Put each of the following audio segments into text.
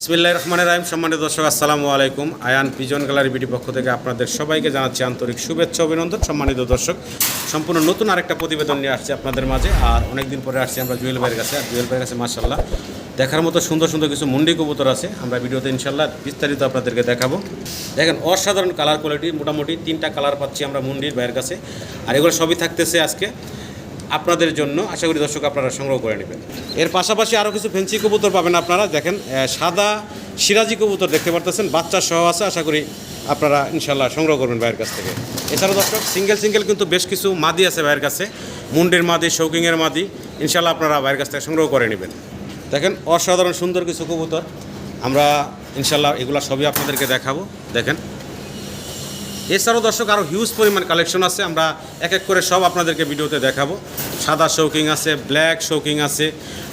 বিসমিল্লাহ রহমান রাহিম। সম্মানিত দর্শক, আসসালামু আলাইকুম। আয়ান পিজন গ্যালারি বিটি পক্ষ থেকে আপনাদের সবাইকে জানাচ্ছি আন্তরিক শুভেচ্ছা, অভিনন্দন। সম্মানিত দর্শক, সম্পূর্ণ নতুন আরেকটা প্রতিবেদন নিয়ে আসছি আপনাদের মাঝে। আর অনেকদিন পরে আসছি আমরা জুয়েল ভাইয়ের কাছে। আর জুয়েল ভাইয়ের কাছে মার্শাল্লাহ দেখার মতো সুন্দর সুন্দর কিছু মুন্ডি কবুতর আছে। আমরা ভিডিওতে ইনশাল্লাহ বিস্তারিত আপনাদেরকে দেখাবো। দেখেন, অসাধারণ কালার কোয়ালিটি মোটামুটি তিনটা কালার পাচ্ছি আমরা মুন্ডির ভাইয়ের কাছে। আর এগুলো সবই থাকতেছে আজকে আপনাদের জন্য। আশা করি দর্শক আপনারা সংগ্রহ করে নেবেন। এর পাশাপাশি আরও কিছু ফেন্সি কবুতর পাবেন আপনারা। দেখেন সাদা সিরাজি কবুতর দেখতে পারতেছেন। বাচ্চা সহ আছে, আশা করি আপনারা ইনশাল্লাহ সংগ্রহ করবেন ভাইয়ের কাছ থেকে। এছাড়াও দর্শক, সিঙ্গেল সিঙ্গেল কিন্তু বেশ কিছু মাদি আছে ভাইয়ের কাছে। মুন্ডের মাদি, শৌকিংয়ের মাদি ইনশাল্লাহ আপনারা ভাইয়ের কাছ থেকে সংগ্রহ করে নেবেন। দেখেন, অসাধারণ সুন্দর কিছু কবুতর। আমরা ইনশাল্লাহ এগুলো সবই আপনাদেরকে দেখাবো। দেখেন এছাড়াও দর্শক আরও হিউজ পরিমাণ কালেকশন আছে। আমরা এক এক করে সব আপনাদেরকে ভিডিওতে দেখাবো। সাদা শৌকিং আছে ব্ল্যাক শৌকিং আছে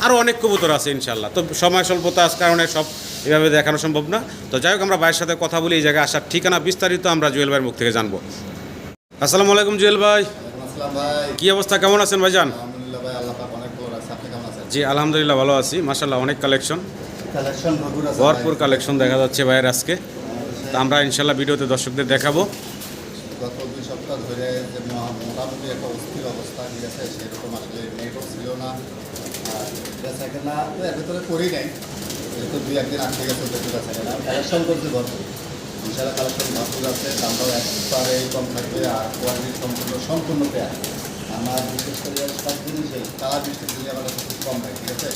আরও অনেক কবুতর আছে ইনশাল্লাহ তো সময় স্বল্পতার কারণে সব এভাবে দেখানো সম্ভব না। তো যাই হোক আমরা ভাইয়ের সাথে কথা বলি এই জায়গায় আসার ঠিকানা বিস্তারিত আমরা জুয়েল ভাইয়ের মুখ থেকে জানব। আসসালামু আলাইকুম জুয়েল ভাই। কী অবস্থা? কেমন আছেন ভাইজান? ভাই আছেন? জি আলহামদুলিল্লাহ ভালো আছি। মাসাল্লাহ অনেক কালেকশন ভরপুর কালেকশন দেখা যাচ্ছে ভাইয়ের আজকে। তা আমরা ইনশাল্লাহ ভিডিওতে দর্শকদের দেখাবো। যে মোটামুটি একটা অস্থির অবস্থা আছে, সেরকম আসলে নেটও ছিল না। আর বেচা কেনা তো এর ভিতরে করি নাই। যেহেতু দুই একদিন আটকে গেছে বেশি বেচা কেনা কালেকশন করছি ভরপুর। ইনশাল্লাহ কালেকশন ভরপুর আছে। দামটাও একবারে কম থাকবে আর কোয়ালিটি সম্পূর্ণ সম্পূর্ণ পেয়ার আমার বিশেষ করে সব জিনিসই কালার মিষ্টি দিলে আমার কাছে খুব কম হয়, ঠিক আছে?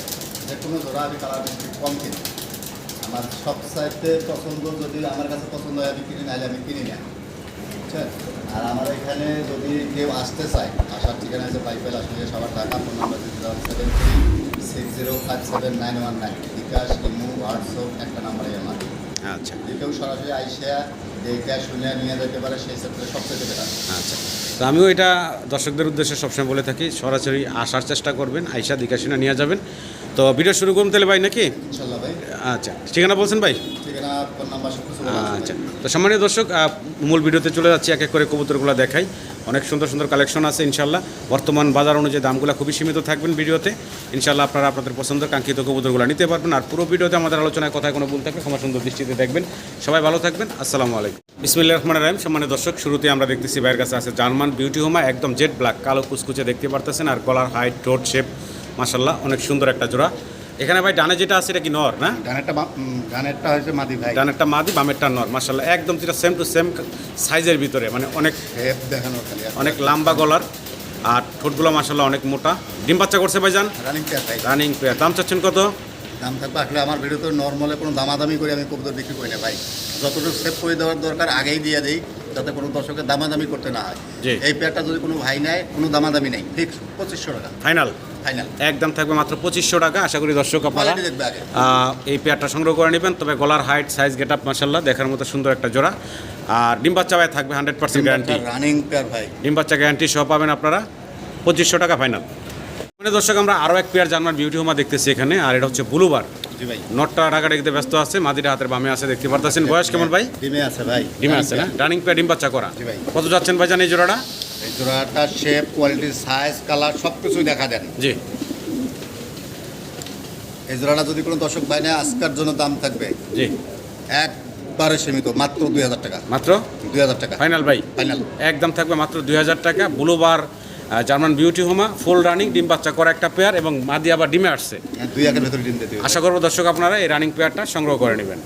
যে কোনো জোড়া আমি কালার মিষ্টি কম কিনি। আমার সব সাইডে পছন্দ যদি আমার কাছে পছন্দ হয় আমি কিনি, নাহলে আমি কিনি না। বুঝছেন আর আমার এখানে যদি কেউ আসতে চায় আসার ঠিকানা আছে পাইপেল আসলে সবার টাকা ফোন নাম্বার দিতে দাও seven three six zero five seven nine one nine. BKash imo WhatsApp একটা নাম্বারে আমার। আচ্ছা। যে কেউ সরাসরি আইসা দেখে শুনে নিয়ে যেতে পারে সেই ক্ষেত্রে সবচেয়ে বেটার আচ্ছা। তো আমিও এটা দর্শকদের উদ্দেশ্যে সবসময় বলে থাকি সরাসরি আসার চেষ্টা করবেন আইসা দিকাশিনা নিয়ে যাবেন। তো ভিডিও শুরু করুন তাহলে ভাই নাকি? ইনশাল্লাহ ভাই। আচ্ছা। ঠিকানা বলছেন ভাই? ঠিকানা ফোন নাম্বার আচ্ছা। তো সম্মানীয় দর্শক মূল ভিডিওতে চলে যাচ্ছি, এক এক করে কবুতরগুলো দেখাই। অনেক সুন্দর সুন্দর কালেকশন আছে ইনশাল্লাহ বর্তমান বাজার অনুযায়ী দামগুলো খুবই সীমিত থাকবেন ভিডিওতে। ইনশাল্লাহ আপনারা আপনাদের পছন্দের কাঙ্ক্ষিত কবুতরগুলো নিতে পারবেন। আর পুরো ভিডিওতে আমাদের আলোচনায় কথায় কোনো ভুল থাকবে ক্ষমা সুন্দর দৃষ্টিতে দেখবেন। সবাই ভালো থাকবেন। আসসালামু আলাইকুম। বিসমিল্লাহ রহমান রাহিম। সম্মানীয় দর্শক শুরুতে আমরা দেখতেছি ভাইয়ের কাছে আছে জার্মান বিউটি হোমা একদম জেড ব্ল্যাক কালো কুচকুচে দেখতে পারতেছেন। আর গলার হাইট ঠোঁট শেপ মাসাল্লাহ অনেক সুন্দর একটা জোড়া। এখানে ভাই ডানে যেটা আছে এটা কি নর না? উম, গানেরটা হয়েছে মাদি ভাই। ডানেরটা মাদি বামেরটা নর মাসাল্লাহ একদম যেটা সেম টু সেম সাইজের ভিতরে মানে অনেক হেপ দেখানো খালি অনেক লম্বা গলার আর ঠোঁটগুলো মাসাল্লাহ অনেক মোটা। ডিম বাচ্চা করছে ভাইজান রানিং পেয়ার ভাই। রানিং পেয়ার দাম চাচ্ছেন কত? দাম থাকবে আসলে আমার ভিডিওতে নর্মালে কোনো দামাদামি করে আমি কবুতর বিক্রি করি না ভাই। যতটুকু সেভ করে দেওয়ার দরকার আগেই দিয়ে দিই। যাতে কোনো দর্শকের দামাদামি করতে না হয়। এই পেয়ারটা যদি কোনো ভাই নেয় কোনো দামাদামি নেই। ফিক্স পঁচিশশো টাকা। ফাইনাল ফাইনাল একদম থাকবে মাত্র পঁচিশশো টাকা। আশা করি দর্শক আপনারা এই পেয়ারটা সংগ্রহ করে নেবেন। তবে গলার হাইট সাইজ গেট আপ মাসাল্লাহ দেখার মতো সুন্দর একটা জোড়া। আর ডিম বাচ্চা ভাই থাকবে hundred percent guarantee running pair ভাই। ডিম বাচ্চা গ্যারান্টি সহ পাবেন আপনারা পঁচিশশো টাকা ফাইনাল দর্শক আমরা আরও এক পেয়ার জার্মান বিউটি হোমা দেখতেছি এখানে আর এটা হচ্ছে ব্লুবার। নটটা ঢাকা দেখতে ব্যস্ত আছে মাদিটা হাতের বামে আছে দেখতে পারতেছেন। বয়স কেমন ভাই? ডিমে আছে ভাই। ডিমে আছে না? রানিং পেয়ার ডিম বাচ্চা করা। কত যাচ্ছেন ভাই জান এই জোড়াটা? এই জোড়াটা শেপ কোয়ালিটি সাইজ কালার সব কিছুই দেখা দেন। জি। এই জোড়াটা যদি কোনো দর্শক ভাই নেয় আজকের জন্য দাম থাকবে। জি। একবারে সীমিত মাত্র দুই হাজার টাকা। মাত্র? দুই হাজার টাকা। ফাইনাল ভাই। ফাইনাল একদম থাকবে মাত্র দুই হাজার টাকা। ব্লুবার জার্মান বিউটি হোমা ফুল রানিং ডিম বাচ্চা করা একটা পেয়ার এবং মাদি আবার ডিমে আসছে। দুই একের ভেতরে ডিম দিতে আশা করব দর্শক আপনারা এই রানিং পেয়ারটা সংগ্রহ করে নেবেন।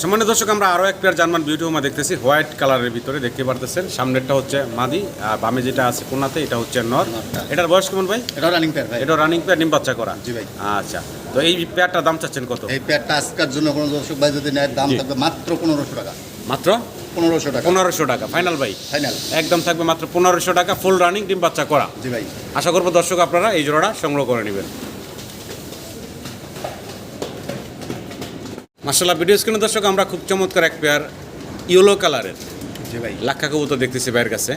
সম্মানিত দর্শক আমরা আরও এক পেয়ার জার্মান বিউটি হোমা দেখতেছি হোয়াইট কালারের ভিতরে দেখতে পারতেছেন। সামনেরটা হচ্ছে মাদি আর বামে যেটা আছে কোনাতে এটা হচ্ছে নর। এটার বয়স কেমন ভাই? এটা রানিং পেয়ার ভাই। এটা রানিং পেয়ার ডিম বাচ্চা করা? জি ভাই। আচ্ছা। তো এই পেয়ারটার দাম চাচ্ছেন কত? এই পেয়ারটা আজকের জন্য কোনো দর্শক ভাই যদি নেয় দাম থাকবে মাত্র পনেরোশো টাকা। মাত্র? পনেরোশো টাকা। পনেরোশো টাকা ফাইনাল ভাই। ফাইনাল একদম থাকবে মাত্র পনেরোশো টাকা ফুল রানিং ডিম বাচ্চা করা। জি ভাই। আশা করব দর্শক আপনারা এই জোড়াটা সংগ্রহ করে নেবেন। মার্শাল্লাহ ভিডিও স্ক্রিনে দর্শক আমরা খুব চমৎকার এক পেয়ার ইয়েলো কালারের জি ভাই। লাক্ষা কবুতর দেখতেছি ভাইয়ের কাছে।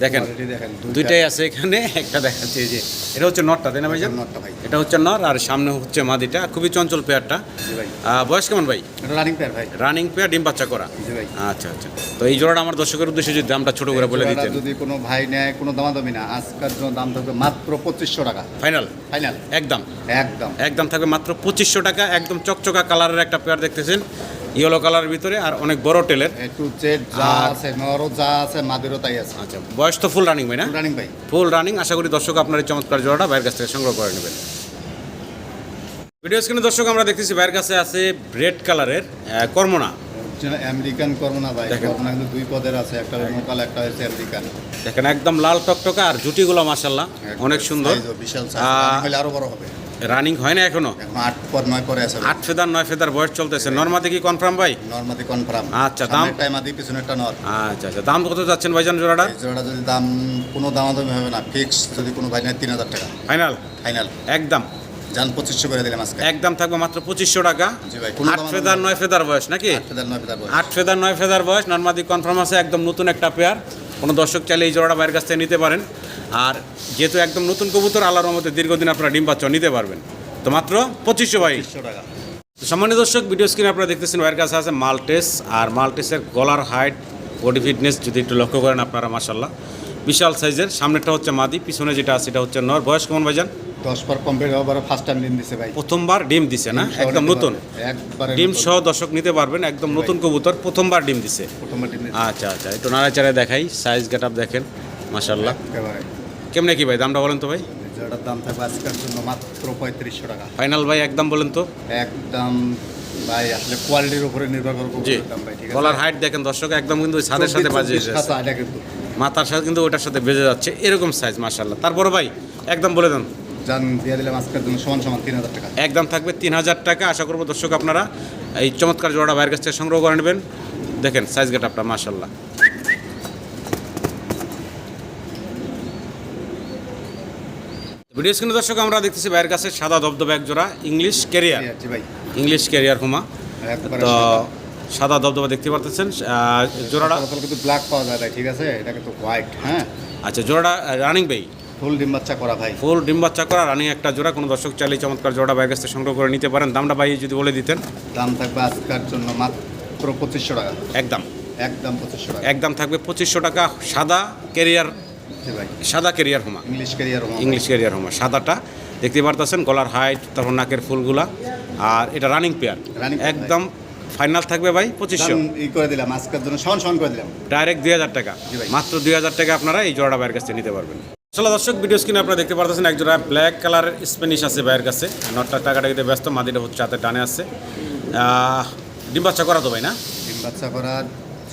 দেখেন দেখেন দুইটা- দুইটাই আছে এখানে একটা দেখাচ্ছে যে এটা হচ্ছে নটটা তাই না ভাইজান? নটটা ভাই। এটা হচ্ছে নর আর সামনে হচ্ছে মাদিটা খুবই চঞ্চল পেয়ারটা। ভাই। বয়স কেমন ভাই? রানিং পেয়ার ভাই। রানিং পেয়ার ডিম বাচ্চা করা। আচ্ছা আচ্ছা। তো এই জোড়াটা আমার দর্শকের উদ্দেশ্যে যদি দামটা ছোট করে বলে দিতেন। যদি কোনো ভাই নেয় কোনো দামাদামি না আজকের জন্য দাম থাকবে মাত্র পঁচিশশো টাকা। ফাইনাল ফাইনাল একদম। একদম। একদম থাকবে মাত্র পঁচিশশো টাকা একদম চকচকা কালারের একটা পেয়ার দেখতেছেন। ইয়েলো কালারের ভিতরে আর অনেক বড় টেলের। এ টু জেড যা আছে নরও যা আছে মাদেরও তাই আছে। আচ্ছা বয়স তো ফুল রানিং ভাই না? রানিং ভাই। ফুল রানিং আশা করি দর্শক আপনার এই চমৎকার জোড়াটা ভাইয়ের কাছ থেকে সংগ্রহ করে নেবেন। ভিডিও স্ক্রিনে দর্শক আমরা দেখতেছি ভাইয়ের কাছে আছে রেড কালারের কর্মনা। আমেরিকান করোনা ভাই। দেখেন। করোনা কিন্তু দুই পদের আছে একটা লোকাল একটা হচ্ছে আমেরিকান দেখেন একদম লাল টকটকা আর জুটিগুলো মাসাল্লাহ অনেক সুন্দর। বিশাল সাইজ আরও বড় হবে। রানিং হয় না এখনও? এখন আট পর নয় পরে আছে। আট ফেদার নয় ফেদার বয়স চলতেছে। নর্মাদি কি কনফার্ম ভাই? নর্মাদি কনফার্ম আচ্ছা, দাম? টাইম আদি পিছনেরটা নর। আচ্ছা আচ্ছা। দাম কত যাচ্ছেন ভাইজান জোড়াটা? জোড়াটা যদি দাম কোনো দামাদামি হবে না ফিক্স যদি কোনো ভাই নেয় তিন হাজার টাকা। ফাইনাল ফাইনাল একদম। যান পঁচিশশো করে দিলাম আজকে। একদম থাকবে মাত্র পঁচিশশো টাকা। ভাই, আট ফেদার নয় ফেদার বয়স নাকি। আট ফেদার নয় ফেদার বয়স। নর্মাদি কনফার্ম আছে একদম নতুন একটা পেয়ার কোনো দর্শক চাইলে এই জোড়াটা বাইরের কাছ থেকে নিতে পারেন। আর যেহেতু একদম নতুন কবুতর আল্লাহর মধ্যে দীর্ঘদিন আপনারা ডিম বাচ্চা নিতে পারবেন। তো মাত্র পঁচিশশো ভাই। টাকা। তো দর্শক ভিডিও স্ক্রিনে আপনারা দেখতেছেন ওয়ের কাছে আছে মাল্টেস আর মাল্টেসের গলার হাইট বডি ফিটনেস যদি একটু লক্ষ্য করেন আপনারা মাসাল্লাহ বিশাল সাইজের সামনেটা হচ্ছে মাদি পিছনে যেটা আছে সেটা হচ্ছে নর। বয়স কেমন ভাইজান? দশ পর কমপ্লিট হওয়ার ফার্স্ট টাইম দিন দিছে ভাই। প্রথমবার ডিম দিছে না? একদম নতুন। ডিম। সহ দর্শক নিতে পারবেন একদম নতুন কবুতর প্রথমবার ডিম দিছে। প্রথমবার ডিম আচ্ছা আচ্ছা একটু নাড়াচাড়া দেখাই সাইজ গেট দেখেন। একেবারে। কেমনে কি ভাই দামটা বলেন তো ভাই? দাম থাকবে আজকের জন্য মাত্র পঁয়ত্রিশশো টাকা। ফাইনাল ভাই একদম বলেন তো। একদম ভাই আসলে কোয়ালিটির উপরে নির্ভর করে জি। গলার হাইট দেখেন দর্শক একদম কিন্তু ছাদের সাথে এটা কিন্তু। মাথার সাথে কিন্তু ওটার সাথে বেজে যাচ্ছে এরকম সাইজ মাশাল্লাহ তারপরে ভাই একদম বলে দেন। জান দিয়ে দিলাম আজকের জন্য সমান সমান তিন হাজার টাকা। একদম থাকবে তিন হাজার টাকা। আশা করব দর্শক আপনারা এই চমৎকার জোড়াটা বাইরের কাছ থেকে সংগ্রহ করে নেবেন। দেখেন সাইজ গেট আপনার মাশাল্লাহ ভিডিও স্ক্রিনে দর্শক আমরা দেখতেছি বাইরের কাছে সাদা দবদবে এক জোড়া ইংলিশ ক্যারিয়ার ভাই। ইংলিশ ক্যারিয়ার হুমা তো সাদা। দবদবা দেখতে পারতেছেন জোড়াটা তারপরে কিন্তু ব্ল্যাক পাওয়া যায় ঠিক আছে? এটা কিন্তু হোয়াইট হ্যাঁ? আচ্ছা জোড়াটা রানিং বেই ফুল ডিম বাচ্চা করা ভাই। ফুল ডিম বাচ্চা করা রানিং একটা জোড়া। কোনো দর্শক চাইলে চমৎকার জোড়া বাইরের কাছ থেকে সংগ্রহ করে নিতে পারেন। দামটা পাই যদি বলে দিতেন। দাম থাকবে আজকের জন্য মাত্র পঁচিশশো টাকা। একদম। একদম পঁচিশশো টাকা। একদম থাকবে পঁচিশশো টাকা সাদা ক্যারিয়ার ভাই সাদা ক্যারিয়ার হোমা। English carrier English carrier homer. সাদাটা দেখতে পারতেছেন গলার হাইট তারপর নাকের ফুলগুলা আর এটা রানিং পেয়ার একদম ফাইনাল থাকবে ভাই পঁচিশশো। ই করে দিলাম আজকের জন্য সমান সমান করে দিলাম। ডাইরেক্ট দুই হাজার টাকা। মাত্র দুই হাজার টাকা আপনারা এই জোড়াটা বাইরের কাছে নিতে পারবেন। আসলে দর্শক ভিডিও স্ক্রিনে আপনারা দেখতে পারতেছেন এক জোড়া ব্ল্যাক কালারের স্প্যানিশ আছে বাইরের কাছে। নটটা টাকাটা কিন্তু ব্যস্ত মাদিটা হচ্ছে হাতে টানে আছে। ডিম বাচ্চা করা তো ভাই না? ডিম বাচ্চা করার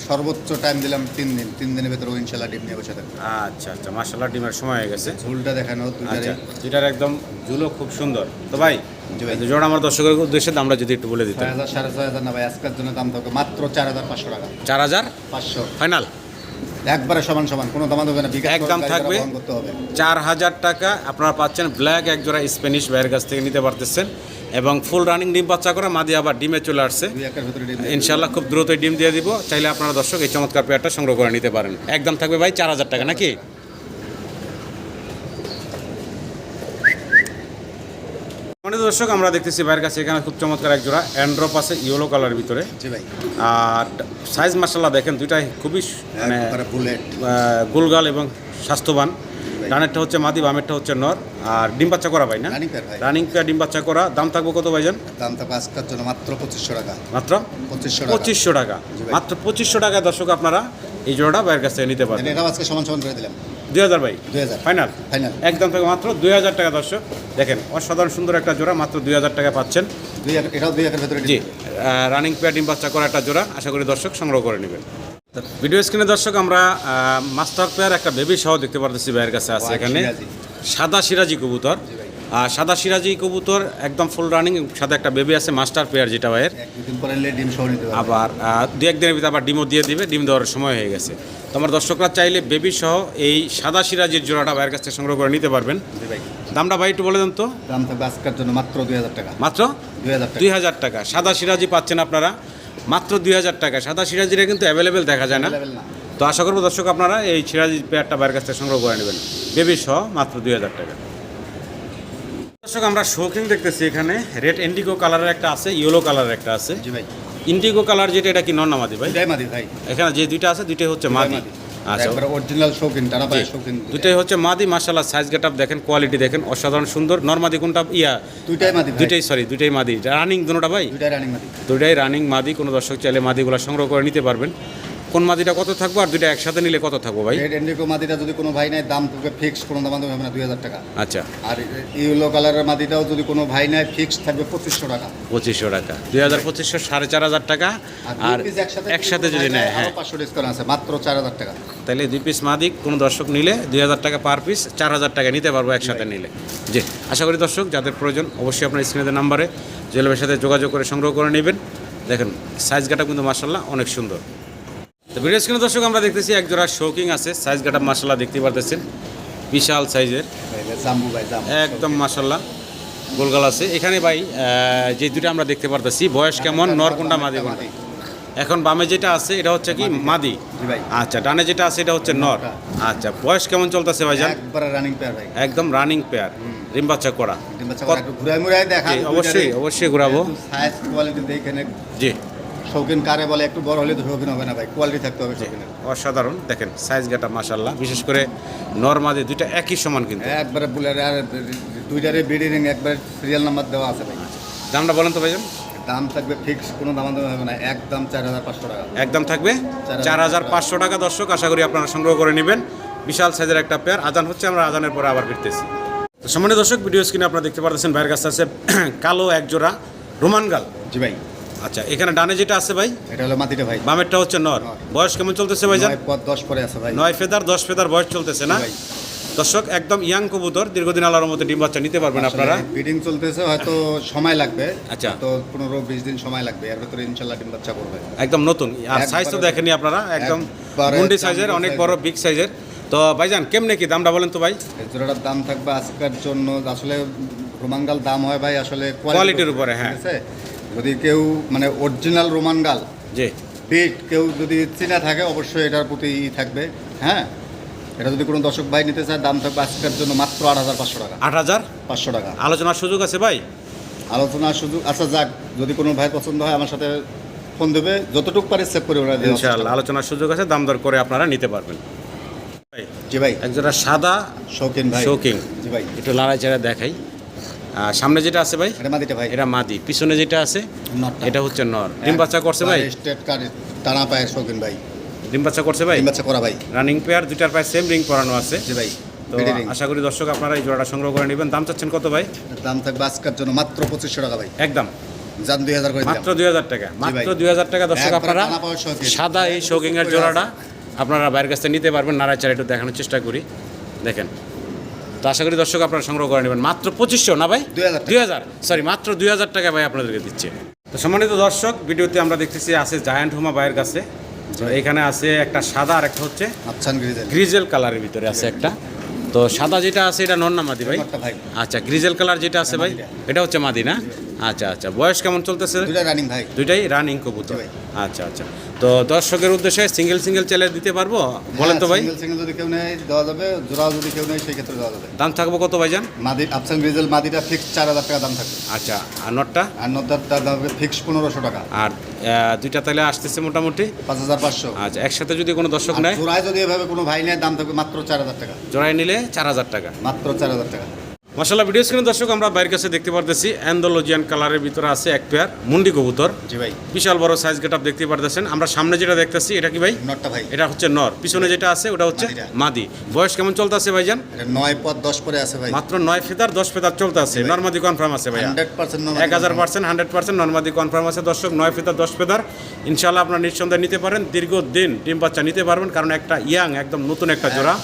সর্বোচ্চ টাইম দিলাম তিন দিন। তিন দিনের ভেতরে ও ইনশাল্লাহ ডিম নিয়ে বসে থাকবে। আচ্ছা আচ্ছা মার্শাল্লাহ ডিমের সময় হয়ে গেছে। ঝুলটা দেখানো দুইটারে আচ্ছা এটার একদম ঝুলো খুব সুন্দর। তো ভাই। জোড়া আমার দর্শকের উদ্দেশ্যে দামটা যদি একটু বলে দিতেন হাজার সাড়ে ছয় হাজার না ভাই আজকের জন্য দাম থাকবে মাত্র চার হাজার পাঁচশো টাকা। চার হাজার? পাঁচশো। ফাইনাল? একবারে সমান সমান কোনো দামা দেবে না একদম থাকবে। চার হাজার টাকা আপনারা পাচ্ছেন ব্ল্যাক এক জোড়া স্প্যানিশ ভাইয়ের কাছ থেকে নিতে পারতেছেন। এবং ফুল রানিং ডিম বাচ্চা করে মাদি আবার ডিমে চলে আসছে। ইনশাল্লাহ খুব দ্রুতই ডিম দিয়ে দিব। চাইলে আপনারা দর্শক এই চমৎকার পেয়ারটা সংগ্রহ করে নিতে পারেন। একদম থাকবে ভাই চার হাজার টাকা নাকি? মানে দর্শক আমরা দেখতেছি ভাইয়ের কাছে এখানে খুব চমৎকার এক জোড়া অ্যান্ড্রপ আছে ইয়েলো কালার ভিতরে। আর সাইজ মার্শাল্লাহ দেখেন দুইটাই খুবই মানে গোলগাল এবং স্বাস্থ্যবান। ডানেরটা হচ্ছে মাদি বামেরটা হচ্ছে নর। আর ডিম বাচ্চা করা ভাই না? রানিং পেয়ার ভাই। রানিং পেয়ার ডিম বাচ্চা করা। দাম থাকব কত ভাইজান? দাম থাকবে আজকের জন্য মাত্র পঁচিশশো টাকা। মাত্র? পঁচিশশো পঁচিশশো টাকা। মাত্র পঁচিশশো টাকায় দর্শক আপনারা এই জোড়াটা বাইরের কাছ থেকে নিতে পারবেন। এটাও আজকে সমান সমান করে দিলাম। দুই হাজার ভাই? দুই হাজার। ফাইনাল ফাইনাল একদম থেকে মাত্র দুই হাজার টাকা দর্শক। দেখেন অসাধারণ সুন্দর একটা জোড়া মাত্র দুই হাজার টাকা পাচ্ছেন। দুই এক- এটাও দুই একের ভেতরে জি। রানিং পেয়ার ডিম বাচ্চা করা একটা জোড়া। আশা করি দর্শক সংগ্রহ করে নেবেন। ভিডিও স্ক্রিনে দর্শক আমরা মাস্টার পেয়ার একটা বেবি সহ দেখতে পারতেছি ভাইয়ের কাছে আছে এখানে। সাদা সিরাজি কবুতর। আর সাদা সিরাজি কবুতর একদম ফুল রানিং সাথে একটা বেবি আছে মাস্টার পেয়ার যেটা ভাইয়ের। আবার দু একদিনের ভিতরে আবার ডিমও দিয়ে দিবে ডিম দেওয়ার সময় হয়ে গেছে। তো আমার দর্শকরা চাইলে বেবি সহ এই সাদা সিরাজির জোড়াটা ভাইয়ের কাছ থেকে সংগ্রহ করে নিতে পারবেন। দামটা ভাই একটু বলে দেন তো। দাম থাকবে আজকের জন্য মাত্র দুই হাজার টাকা। মাত্র? দুই হাজার টাকা। সাদা সিরাজি পাচ্ছেন আপনারা। মাত্র দুই হাজার টাকা। সাদা সিরাজিরা কিন্তু অ্যাভেলেবেল দেখা যায় না। তো আশা করব দর্শক আপনারা এই সিরাজি পেয়ারটা বাইরের কাছ থেকে সংগ্রহ করে নেবেন। বেবি সহ মাত্র দুই হাজার টাকা। দর্শক আমরা শৌখিন দেখতেছি এখানে। রেড ইন্ডিগো কালারের একটা আছে ইয়েলো কালারের একটা আছে। জি ভাই। ইন্ডিগো কালার যেটা এটা কি ভাই? দুইটাই মাদি ভাই। এখানে যে দুইটা আছে দুইটাই হচ্ছে মাদি। একবার অরিজিনাল শৌখিন টানা পায়ে শৌখিন দুইটাই হচ্ছে মাদি সাইজ গেটআপ দেখেন কোয়ালিটি দেখেন অসাধারণ সুন্দর। নর্মাদি কোনটা? ইয়া দুইটাই মাদি দুইটাই সরি দুইটাই মাদি। রানিং দুটোটা ভাই? দুইটাই রানিং মাদি। দুইটাই রানিং মাদি কোনো দর্শক চাইলে মাদিগুলো সংগ্রহ করে নিতে পারবেন। কোন মাদিটা কত থাকব আর দুইটা একসাথে নিলে কত থাকব ভাই? রেড ইন্ডিগো মাদিটা যদি কোনো ভাই নেয় দাম ফিক্স কোনো দাম হবে না দুই হাজার টাকা। আচ্ছা। আর ইয়েলো কালারের মাদিটাও যদি কোনো ভাই নেয় ফিক্স থাকবে পঁচিশশো টাকা। পঁচিশশো টাকা। দুই হাজার পঁচিশশো সাড়ে চার হাজার টাকা। আর একসাথে যদি নেয় হ্যাঁ। পাঁচশো ডিসকাউন্ট আছে মাত্র চার হাজার টাকা। তাহলে দুই পিস মাদি কোনো দর্শক নিলে দুই হাজার টাকা পার পিস চার হাজার টাকা নিতে পারব একসাথে নিলে। জি আশা করি দর্শক যাদের প্রয়োজন অবশ্যই আপনার স্ক্রিনের নাম্বারে জুয়েলারের সাথে যোগাযোগ করে সংগ্রহ করে নেবেন। দেখেন সাইজ গাটা কিন্তু মার্শাল্লাহ অনেক সুন্দর। তো ভিডিও স্ক্রিনে দর্শক আমরা দেখতেছি এক জোড়া শৌকিং আছে সাইজ গাটা মার্শাল্লাহ দেখতে পারতেছেন। বিশাল সাইজের একদম মার্শাল্লাহ গোলগাল আছে। এখানে ভাই যে দুটো আমরা দেখতে পারতেছি বয়স কেমন? মাদি কোনটা? এখন বামে যেটা আছে এটা হচ্ছে কি? মাদি। আচ্ছা ডানে যেটা আছে এটা হচ্ছে নর। আচ্ছা বয়স কেমন চলতেছে ভাইজান? একদম রানিং পেয়ার বাচ্চা করা। ডিম জি, অবশ্যই অবশ্যই ঘুরাবো। জি। শৌখিন কারে বলে একটু বড় হলে তো শৌখিন হবে না ভাই কোয়ালিটি থাকতে হবে শৌখিনের। অসাধারণ দেখেন সাইজ গাটা মাসাল্লাহ বিশেষ করে নর মাদি দুইটা একই সমান কিন্তু। একবারে বুলের আর দুইটারে বিডি রিং একবার সিরিয়াল নাম্বার দেওয়া আছে ভাই। দামটা বলেন তো ভাইজান। দাম থাকবে ফিক্স কোনো দাম দাম হবে না একদম চার হাজার পাঁচশো টাকা। একদম থাকবে? চার হাজার পাঁচশো টাকা। দর্শক আশা করি আপনারা সংগ্রহ করে নেবেন। বিশাল সাইজের একটা পেয়ার আজান হচ্ছে আমরা আজানের পরে আবার ফিরতেছি। তো সামনে দর্শক ভিডিও স্ক্রিনে আপনারা দেখতে পারতেছেন ভাইয়ের কাছে আছে কালো এক জোড়া রোমান গাল। জি ভাই। আচ্ছা এখানে ডানে যেটা আছে ভাই? এটা হলো মাটিটা ভাই। বামেরটা হচ্ছে নর। বয়স কেমন চলতেছে ভাইজান? নয় পদ দশ পরে আছে ভাই। নয় ফেদার দশ ফেদার বয়স চলতেছে না? ভাই। দর্শক একদম ইয়াং কবুতর দীর্ঘদিন আল্লাহর মতো ডিম বাচ্চা নিতে পারবেন আপনারা। বিডিং চলতেছে হয়তো সময় লাগবে। আচ্ছা। তো পনেরো বিশ দিন সময় লাগবে। এর ভিতরে ইনশাল্লাহ ডিম বাচ্চা করবে একদম নতুন। আর সাইজ তো দেখেনি আপনারা একদম মুন্ডি সাইজের অনেক বড় বিগ সাইজের তো ভাইজান কেমনে কি দামটা বলেন তো ভাই? এই জোড়াটার দাম থাকবে আজকের জন্য আসলে রোমাঙ্গাল দাম হয় ভাই আসলে Quality-র উপরে, হ্যাঁ। যদি কেউ মানে অরিজিনাল রোমাঙ্গাল জি। বিট কেউ যদি চিনা থাকে অবশ্যই এটার প্রতি ই থাকবে হ্যাঁ? এটা যদি কোনো দর্শক ভাই নিতে চায় দাম থাকবে আজকের জন্য মাত্র আট হাজার পাঁচশো টাকা। আট হাজার? পাঁচশো টাকা। আলোচনার সুযোগ আছে ভাই? আলোচনা সুযোগ আচ্ছা যাক যদি কোনো ভাই পছন্দ হয় আমার সাথে ফোন দেবে যতটুকু পারে সেভ করে ওরা ইনশাআল্লাহ আলোচনার সুযোগ আছে দাম দর করে আপনারা নিতে পারবেন। ভাই জি ভাই। একজোড়া সাদা শৌখিন ভাই। শৌখিন। জি ভাই। একটু লাড়াই চাড়া দেখাই। সামনে যেটা আছে ভাই? এটা মাদিটা ভাই। এটা মাদি পিছনে যেটা আছে। এটা হচ্ছে নর। ডিম বাচ্চা করছে ভাই? স্টেট কার্ড টানা পায়ের শৌখিন ভাই। ডিম বাচ্চা করছে ভাই? ডিম বাচ্চা করা ভাই। রানিং পেয়ার দুইটার পায়ে সেম রিং পরানো আছে। জি ভাই তো আশা করি দর্শক আপনারা এই জোড়াটা সংগ্রহ করে নেবেন। দাম চাচ্ছেন কত ভাই? দাম থাকবে আজকের জন্য মাত্র পঁচিশশো টাকা ভাই। একদম। যান দুই হাজার মাত্র দুই হাজার টাকা। মাত্র। দুই হাজার টাকা দর্শক আপনারা। সাদা এই শৌকিং এর জোড়াটা আপনারা বাইরের কাছ থেকে নিতে পারবেন। নাড়াচাড়া একটু দেখানোর চেষ্টা করি। দেখেন। তো আশা করি দর্শক আপনারা সংগ্রহ করে নেবেন। মাত্র পঁচিশশো না ভাই? দুই হাজার সরি মাত্র দুই হাজার টাকা ভাই আপনাদেরকে দিচ্ছে। তো সম্মানিত দর্শক ভিডিওতে আমরা দেখতেছি আছে জায়ান্ট হুমা ভাইয়ের কাছে। তো এখানে আছে একটা সাদা আর একটা হচ্ছে গ্রিজেল গ্রিজেল কালারের ভিতরে আছে একটা। তো সাদা যেটা আছে এটা নন্না মাদি ভাই? আচ্ছা গ্রিজেল কালার যেটা আছে ভাই? এটা হচ্ছে মাদি না? আচ্ছা আচ্ছা। বয়স কেমন চলতেছে? রানিং ভাই। দুইটাই রানিং কবুতর। ভাই। আচ্ছা আচ্ছা। তো দর্শকের উদ্দেশ্যে সিঙ্গেল সিঙ্গেল চ্যালেঞ্জ দিতে পারব? বলেন তো ভাই। সিঙ্গেল সিঙ্গেল যদি কেউ নেয় দেওয়া যাবে। জোড়াও যদি কেউ নেয় সেই ক্ষেত্রে দেওয়া যাবে। দাম থাকব কত ভাইজান? মাদি মাদিটা ফিক্স চার হাজার টাকা দাম থাকবে। আচ্ছা আর নটটা? আর দাম ফিক্স পনেরোশো টাকা। আর দুইটা তাহলে আসতেছে মোটামুটি? পাঁচ হাজার পাঁচশো। আচ্ছা একসাথে যদি কোনো দর্শক নেয়? জোড়ায় যদি এভাবে কোনো ভাই নেয় দাম থাকবে মাত্র চার হাজার টাকা। জোড়ায় নিলে চার হাজার টাকা। মাত্র চার হাজার টাকা। মশালা ভিডিও স্ক্রিনে দর্শক আমরা বাইরের কাছে দেখতে পারতেছি অ্যান্ডোলজিয়ান কালারের ভিতরে আছে এক পেয়ার মুন্ডি কবুতর। জি ভাই। বিশাল বড় সাইজ গেট আপ দেখতে পারতেছেন। আমরা সামনে যেটা দেখতেছি এটা কি ভাই? নটটা ভাই। এটা হচ্ছে নর। পিছনে যেটা আছে ওটা হচ্ছে মাদি। বয়স কেমন চলতেছে ভাইজান? এটা নয় পদ দশ পরে আছে ভাই। মাত্র নয় ফেদার দশ ফেদার চলতে আছে। নর্মাদি কনফার্ম আছে ভাই এক হাজার পার্সেন্ট হান্ড্রেড পার্সেন্ট নর্মাদি কনফার্ম আছে। দর্শক নয় ফেদার দশ ফেদার। ইনশাল্লাহ আপনার নিঃসন্দেহে নিতে পারেন। দীর্ঘদিন ডিম বাচ্চা নিতে পারবেন কারণ একটা ইয়াং একদম নতুন একটা জোড়া।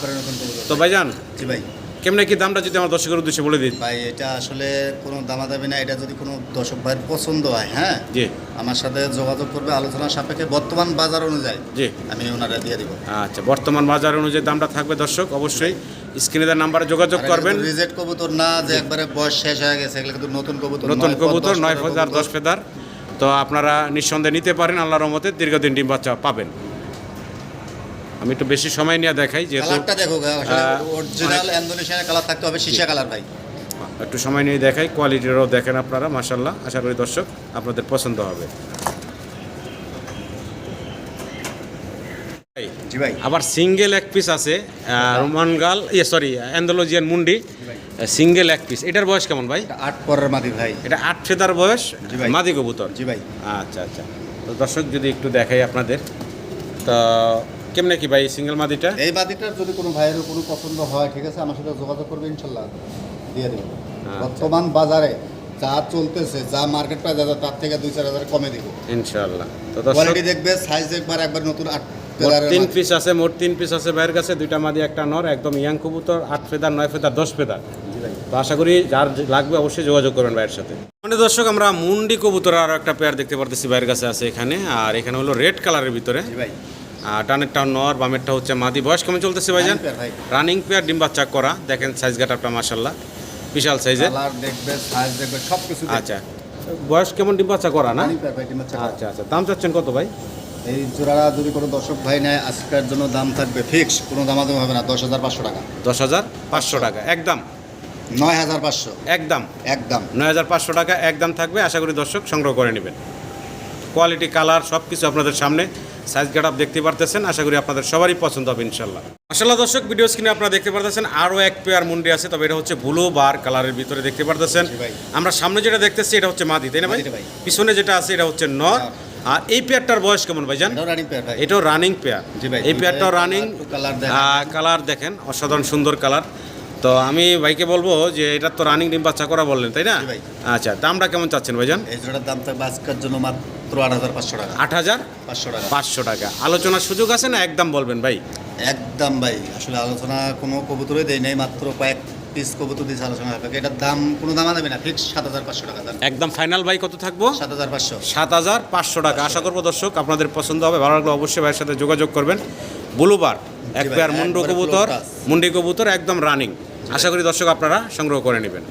তো ভাইজান জি ভাই। কেমনে কি দামটা যদি আমার দর্শকের উদ্দেশ্যে বলে দিন ভাই এটা আসলে কোনো দামাদামি না এটা যদি কোনো দর্শক ভাইয়ের পছন্দ হয় হ্যাঁ? জি। আমার সাথে যোগাযোগ করবে আলোচনা সাপেক্ষে বর্তমান বাজার অনুযায়ী। জি। আমি ওনারা দিয়ে দিব। আচ্ছা বর্তমান বাজার অনুযায়ী দামটা থাকবে দর্শক অবশ্যই। স্ক্রিনে নাম্বারে যোগাযোগ করবেন। রিজেক্ট কবুতর না যে একবারে বয়স শেষ হয়ে গেছে এগুলো কিন্তু নতুন কবুতর নতুন কবুতর নয় ফেদার দশ ফেদার তো আপনারা নিঃসন্দেহে নিতে পারেন আল্লাহর রহমতে দীর্ঘদিন ডিম বাচ্চা পাবেন। আমি একটু বেশি সময় নিয়ে দেখাই যেহেতু কালারটা দেখো অরিজিনাল ইন্দোনেশিয়ান কালার থাকতে হবে সীসা কালার ভাই। একটু সময় নিয়ে দেখাই কোয়ালিটিরও দেখেন আপনারা মাসাল্লাহ আশা করি দর্শক আপনাদের পছন্দ হবে। আবার সিঙ্গেল এক পিস আছে রোমান গাল ইয়ে সরি অ্যান্ডোলজিয়ান মুন্ডি সিঙ্গেল এক পিস এটার বয়স কেমন ভাই? আট পরের মাদি ভাই। এটা আট ফেদার বয়স। মাদি কবুতর? জি ভাই। আচ্ছা আচ্ছা। তো দর্শক যদি একটু দেখাই আপনাদের তো কেমনে কি ভাই সিঙ্গেল মাদিটা? এই মাদিটার যদি কোনো ভাইয়ের কোনো পছন্দ হয় ঠিক আছে আমার সাথে যোগাযোগ করবে ইনশাল্লাহ দিয়ে দেবো। আচ্ছা। বর্তমান বাজারে যা চলতেছে যা মার্কেট প্রাইস আছে তার থেকে দুই চার হাজার কমে দিব। ইনশাআল্লাহ তো কোয়ালিটি দেখবে সাইজ দেখবার একবার নতুন আট তিন পিস আছে মোট তিন পিস আছে ভাইয়ের কাছে দুইটা মাদি একটা নর একদম ইয়াং কবুতর আট ফেদার নয় ফেদার দশ ফেদার। তো আশা করি যার লাগবে অবশ্যই যোগাযোগ করবেন ভাইয়ের সাথে। মানে দর্শক আমরা মুন্ডি কবুতর আরও একটা পেয়ার দেখতে পারতেছি ভাইয়ের কাছে আছে এখানে আর এখানে হলো রেড কালারের ভিতরে। ভাই। আর ডানেরটা নর বামেরটা হচ্ছে মাদি। বয়স কেমন চলতেছে ভাইজান? ভাই। রানিং পেয়ার ডিম বাচ্চা করা। দেখেন সাইজ গাটাপটা মাসাল্লাহ বিশাল সাইজের কালার দেখবে সাইজ দেখবে সব কিছু আচ্ছা। বয়স কেমন ডিম বাচ্চা করা না? আচ্ছা আচ্ছা আচ্ছা। দাম চাচ্ছেন কত ভাই? এই জোড়াটা যদি কোনো দর্শক ভাই নেয় আজকের জন্য দাম থাকবে ফিক্স কোনো দামাদামি হবে না দশ হাজার পাঁচশো টাকা। দশ হাজার পাঁচশো টাকা। একদম। নয় হাজার পাঁচশো। একদম। একদম। নয় হাজার পাঁচশো টাকা একদম থাকবে। আশা করি দর্শক সংগ্রহ করে নেবেন। কোয়ালিটি কালার সব কিছু আপনাদের সামনে। সাইজ গেট দেখতে পারতেছেন আশা করি আপনাদের সবারই পছন্দ হবে ইনশাল্লাহ। মাসাল্লাহ দর্শক ভিডিও স্ক্রিনে আপনারা দেখতে পারতেছেন আরও এক পেয়ার মুন্ডি আছে তবে এটা হচ্ছে ব্লু বার কালারের ভিতরে দেখতে পারতেছেন। আমরা সামনে যেটা দেখতেছি এটা হচ্ছে মাদি তাই না ভাই? পিছনে যেটা আছে এটা হচ্ছে নর। আর এই পেয়ারটার বয়স কেমন ভাই। জান এটাও রানিং পেয়ার এই পেয়ারটাও রানিং কালার দেখেন। অসাধারণ সুন্দর কালার তো আমি ভাইকে বলব যে এটা তো রানিং ডিম বাচ্চা করা বললেন তাই না। আচ্ছা দামটা কেমন চাচ্ছেন ভাইজান? এই জোড়ার দাম থাকবে আজকের জন্য মাত্র আট হাজার পাঁচশো টাকা। আট হাজার পাঁচশো টাকা। পাঁচশো টাকা। আলোচনার সুযোগ আছে না? একদম বলবেন ভাই। একদম ভাই আসলে আলোচনা কোনো কবুতরই দেয় নাই মাত্র কয়েক পিস কবুতর দিয়েছে আলোচনা হবে এটার দাম কোনো দাম দেবে না ফিক্স সাত হাজার পাঁচশো টাকা দাম। একদম ফাইনাল ভাই কত থাকব? সাত হাজার পাঁচশো। সাত হাজার পাঁচশো টাকা। আশা করব দর্শক আপনাদের পছন্দ হবে। ভালো লাগলে অবশ্যই ভাইয়ের সাথে যোগাযোগ করবেন। বুলুবার এক পেয়ার মুন্ডু কবুতর মুন্ডি কবুতর একদম রানিং আশা করি দর্শক আপনারা সংগ্রহ করে নেবেন